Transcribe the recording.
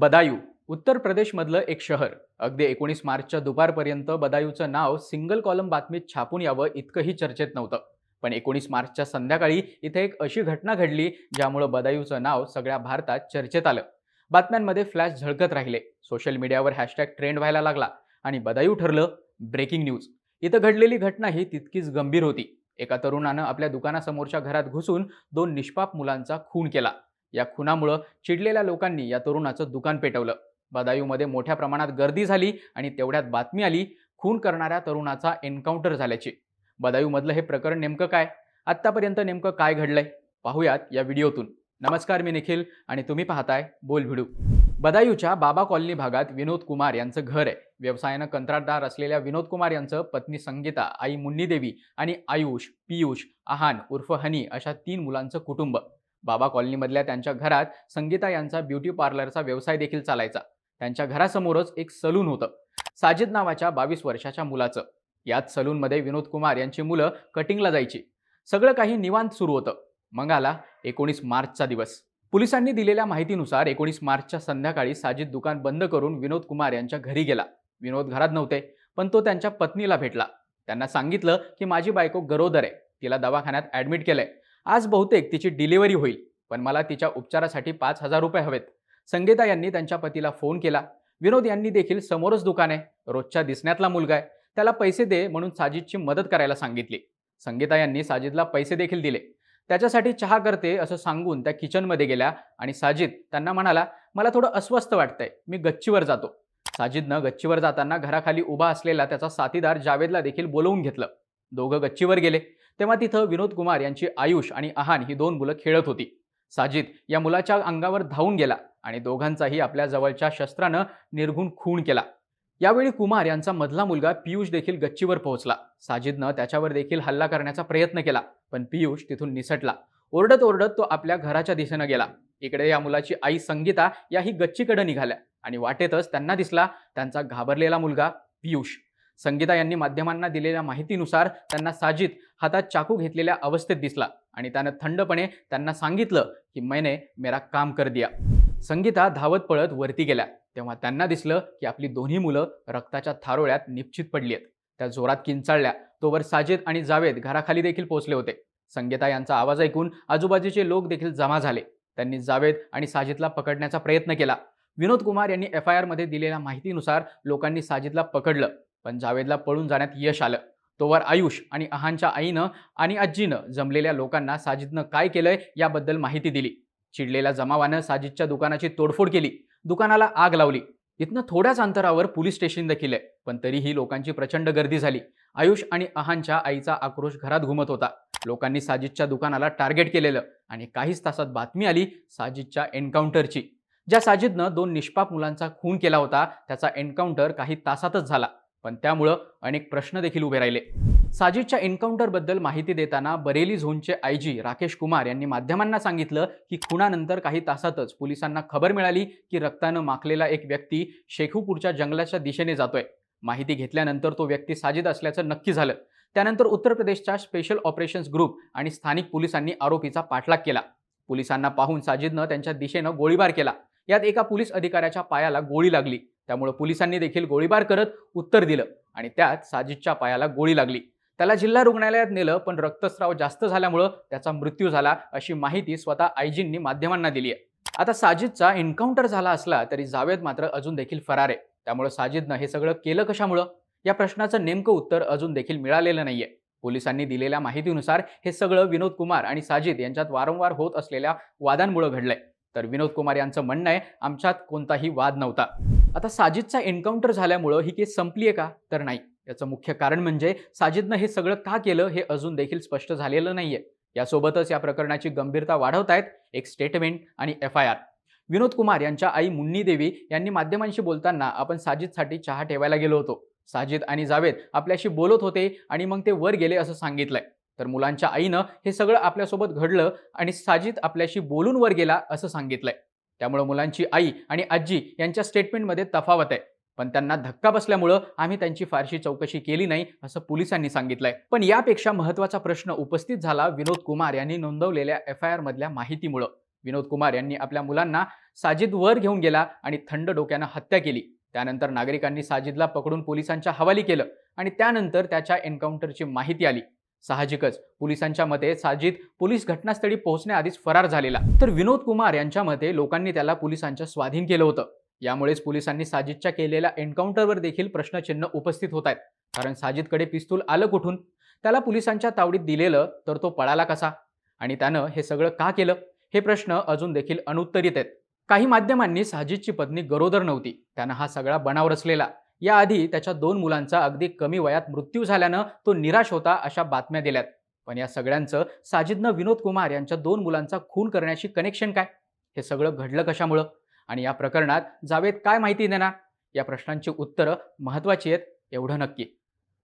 बदायू उत्तर प्रदेशमधलं एक शहर. अगदी एकोणीस मार्चच्या दुपारपर्यंत बदायूचं नाव सिंगल कॉलम बातमीत छापून यावं इतकंही चर्चेत नव्हतं. पण एकोणीस मार्चच्या संध्याकाळी इथे एक अशी घटना घडली ज्यामुळं बदायूचं नाव सगळ्या भारतात चर्चेत आलं. बातम्यांमध्ये फ्लॅश झळकत राहिले. सोशल मीडियावर हॅशटॅग ट्रेंड व्हायला लागला आणि बदायू ठरलं ब्रेकिंग न्यूज. इथं घडलेली घटना ही तितकीच गंभीर होती. एका तरुणानं आपल्या दुकानासमोरच्या घरात घुसून दोन निष्पाप मुलांचा खून केला. या खुनामुळं चिडलेल्या लोकांनी या तरुणाचं दुकान पेटवलं. बदायूमध्ये मोठ्या प्रमाणात गर्दी झाली आणि तेवढ्यात बातमी आली खून करणाऱ्या तरुणाचा एन्काउंटर झाल्याची. बदायूमधलं हे प्रकरण नेमकं काय? आत्तापर्यंत नेमकं काय घडलंय? पाहूयात या व्हिडिओतून. नमस्कार मी निखिल आणि तुम्ही पाहताय बोल भिडू बदायूच्या बाबा कॉलनी भागात विनोद कुमार यांचं घर आहे. व्यवसायानं कंत्राटदार असलेल्या विनोद कुमार यांचं पत्नी संगीता आई मुन्नी देवी आणि आयुष पियुष आहान उर्फ हनी अशा तीन मुलांचं कुटुंब. बाबा कॉलनीमधल्या त्यांच्या घरात संगीता यांचा ब्युटी पार्लरचा व्यवसाय देखील चालायचा. त्यांच्या घरासमोरच एक सलून होतं. साजिद नावाच्या बावीस वर्षाच्या मुलाचं. याच सलूनमध्ये विनोद कुमार यांची मुलं कटिंगला जायची. सगळं काही निवांत सुरू होतं. मग आला एकोणीस मार्चचा दिवस. पोलिसांनी दिलेल्या माहितीनुसार एकोणीस मार्चच्या संध्याकाळी साजिद दुकान बंद करून विनोद कुमार यांच्या घरी गेला. विनोद घरात नव्हते पण तो त्यांच्या पत्नीला भेटला. त्यांना सांगितलं की माझी बायको गरोदर आहे. तिला दवाखान्यात ॲडमिट केलंय. आज बहुतेक तिची डिलिव्हरी होईल पण मला तिच्या उपचारासाठी पाच हजार रुपये हवेत. संगीता यांनी त्यांच्या पतीला फोन केला. विनोद यांनी देखील समोरच दुकान आहे. रोजच्या दिसण्यातला मुलगा आहे. त्याला पैसे दे म्हणून साजिदची मदत करायला सांगितली. संगीता यांनी साजिदला पैसे देखील दिले. त्याच्यासाठी चहा करते असं सांगून त्या किचनमध्ये गेल्या आणि साजिद त्यांना म्हणाला मला थोडं अस्वस्थ वाटतंय. मी गच्चीवर जातो. साजिदनं गच्चीवर जाताना घराखाली उभा असलेला त्याचा साथीदार जावेदला देखील बोलवून घेतलं. दोघं गच्चीवर गेले. तेव्हा तिथं विनोद कुमार यांची आयुष आणि आहान ही दोन मुलं खेळत होती. साजिद या मुलाच्या अंगावर धावून गेला आणि दोघांचाही आपल्या जवळच्या शस्त्रानं निर्घुण खून केला. यावेळी कुमार यांचा मधला मुलगा पियुष देखील गच्चीवर पोहोचला. साजिदनं त्याच्यावर देखील हल्ला करण्याचा प्रयत्न केला पण पियुष तिथून निसटला. ओरडत ओरडत तो आपल्या घराच्या दिशेनं गेला. इकडे या मुलाची आई संगीता याही गच्चीकडे निघाल्या आणि वाटेतच त्यांना दिसला त्यांचा घाबरलेला मुलगा पियुष. संगीता यांनी माध्यमांना दिलेल्या माहितीनुसार त्यांना साजिद हातात चाकू घेतलेल्या अवस्थेत दिसला आणि त्यानं थंडपणे त्यांना सांगितलं की मैने मेरा काम कर दिया. संगीता धावत पळत वरती गेल्या. तेव्हा त्यांना दिसलं की आपली दोन्ही मुलं रक्ताच्या थारोळ्यात निश्चित पडली आहेत. त्या जोरात किंचाळल्या. तोवर साजिद आणि जावेद घराखाली देखील पोहोचले होते. संगीता यांचा आवाज ऐकून आजूबाजूचे लोक देखील जमा झाले. त्यांनी जावेद आणि साजिदला पकडण्याचा प्रयत्न केला. विनोद कुमार यांनी एफ आय आरमध्ये दिलेल्या माहितीनुसार लोकांनी साजिदला पकडलं. पण जावेदला पळून जाण्यात यश आलं. तोवर आयुष आणि अहानच्या आईनं आणि आजीनं जमलेल्या लोकांना साजिदनं काय केलंय याबद्दल माहिती दिली. चिडलेल्या जमावानं साजिदच्या दुकानाची तोडफोड केली. दुकानाला आग लावली. इथनं थोड्याच अंतरावर पोलीस स्टेशन देखील आहे. पण तरीही लोकांची प्रचंड गर्दी झाली. आयुष आणि अहानच्या आईचा आक्रोश घरात घुमत होता. लोकांनी साजिदच्या दुकानाला टार्गेट केलेलं आणि काहीच तासात बातमी आली साजिदच्या एन्काउंटरची. ज्या साजिदनं दोन निष्पाप मुलांचा खून केला होता त्याचा एन्काउंटर काही तासातच झाला. पण त्यामुळं अनेक प्रश्न देखील उभे राहिले. साजिदच्या एन्काउंटरबद्दल माहिती देताना बरेली झोनचे आय जी राकेश कुमार यांनी माध्यमांना सांगितलं की खुनानंतर काही तासातच पोलिसांना खबर मिळाली की रक्तानं माखलेला एक व्यक्ती शेखूपूरच्या जंगलाच्या दिशेने जातोय. माहिती घेतल्यानंतर तो व्यक्ती साजिद असल्याचं नक्की झालं. त्यानंतर उत्तर प्रदेशच्या स्पेशल ऑपरेशन्स ग्रुप आणि स्थानिक पोलिसांनी आरोपीचा पाठलाग केला. पोलिसांना पाहून साजिदनं त्यांच्या दिशेनं गोळीबार केला. यात एका पोलीस अधिकाऱ्याच्या पायाला गोळी लागली. त्यामुळे पोलिसांनी देखील गोळीबार करत उत्तर दिलं आणि त्यात साजिदच्या पायाला गोळी लागली. त्याला जिल्हा रुग्णालयात नेलं पण रक्तस्राव जास्त झाल्यामुळं त्याचा मृत्यू झाला अशी माहिती स्वतः आयजींनी माध्यमांना दिली आहे. आता साजिदचा एन्काउंटर झाला असला तरी जावेद मात्र अजून देखील फरार आहे. त्यामुळे साजिदनं हे सगळं केलं कशामुळं? या प्रश्नाचं नेमकं उत्तर अजून देखील मिळालेलं नाहीये. पोलिसांनी दिलेल्या माहितीनुसार हे सगळं विनोद कुमार आणि साजिद यांच्यात वारंवार होत असलेल्या वादांमुळे घडलंय. तर विनोद कुमार यांचं म्हणणं आहे आमच्यात कोणताही वाद नव्हता. आता साजिदचा एन्काउंटर झाल्यामुळं ही केस संपली आहे का? तर नाही. याचं मुख्य कारण म्हणजे साजिदनं हे सगळं का केलं हे अजून देखील स्पष्ट झालेलं नाहीये. यासोबतच या प्रकरणाची गंभीरता वाढवतायत एक स्टेटमेंट आणि F I R Vinod Kumar यांच्या आई मुन्नी देवी यांनी माध्यमांशी बोलताना आपण साजिदसाठी चहा ठेवायला गेलो होतो. साजिद आणि जावेद आपल्याशी बोलत होते आणि मग ते वर गेले असं सांगितलंय. तर मुलांच्या आईनं हे सगळं आपल्यासोबत घडलं आणि साजिद आपल्याशी बोलून वर गेला असं सांगितलंय. त्यामुळं मुलांची आई आणि आजी यांच्या स्टेटमेंटमध्ये तफावत आहे. पण त्यांना धक्का बसल्यामुळं आम्ही त्यांची फारशी चौकशी केली नाही असं पोलिसांनी सांगितलंय. पण यापेक्षा महत्त्वाचा प्रश्न उपस्थित झाला विनोद कुमार यांनी नोंदवलेल्या एफ आय आरमधल्या माहितीमुळं. विनोद कुमार यांनी आपल्या मुलांना साजिद वर घेऊन गेला आणि थंड डोक्यानं हत्या केली. त्यानंतर नागरिकांनी साजिदला पकडून पोलिसांच्या हवाली केलं आणि त्यानंतर त्याच्या एन्काउंटरची माहिती आली. साहजिकच. पोलिसांच्या मते साजिद पोलीस घटनास्थळी पोहोचण्याआधीच फरार झालेला. तर विनोद कुमार यांच्या मते लोकांनी त्याला पोलिसांच्या स्वाधीन केलं होतं. यामुळेच पोलिसांनी साजिदच्या केलेल्या एन्काउंटरवर देखील प्रश्नचिन्ह उपस्थित होत आहेत. कारण साजिदकडे पिस्तूल आलं कुठून? त्याला पोलिसांच्या तावडीत दिलेलं तर तो पळाला कसा? आणि त्यानं हे सगळं का केलं? हे प्रश्न अजून देखील अनुत्तरित आहेत. काही माध्यमांनी साजिदची पत्नी गरोदर नव्हती. त्यानं हा सगळा बनाव रचलेला. याआधी त्याच्या दोन मुलांचा अगदी कमी वयात मृत्यू झाल्यानं तो निराश होता अशा बातम्या दिल्यात. पण या सगळ्यांचं साजिदनं विनोद कुमार यांच्या दोन मुलांचा खून करण्याशी कनेक्शन काय? हे सगळं घडलं कशामुळं? आणि या प्रकरणात जावेद काय माहिती देणार? या प्रश्नांची उत्तरं महत्त्वाची आहेत एवढं नक्की.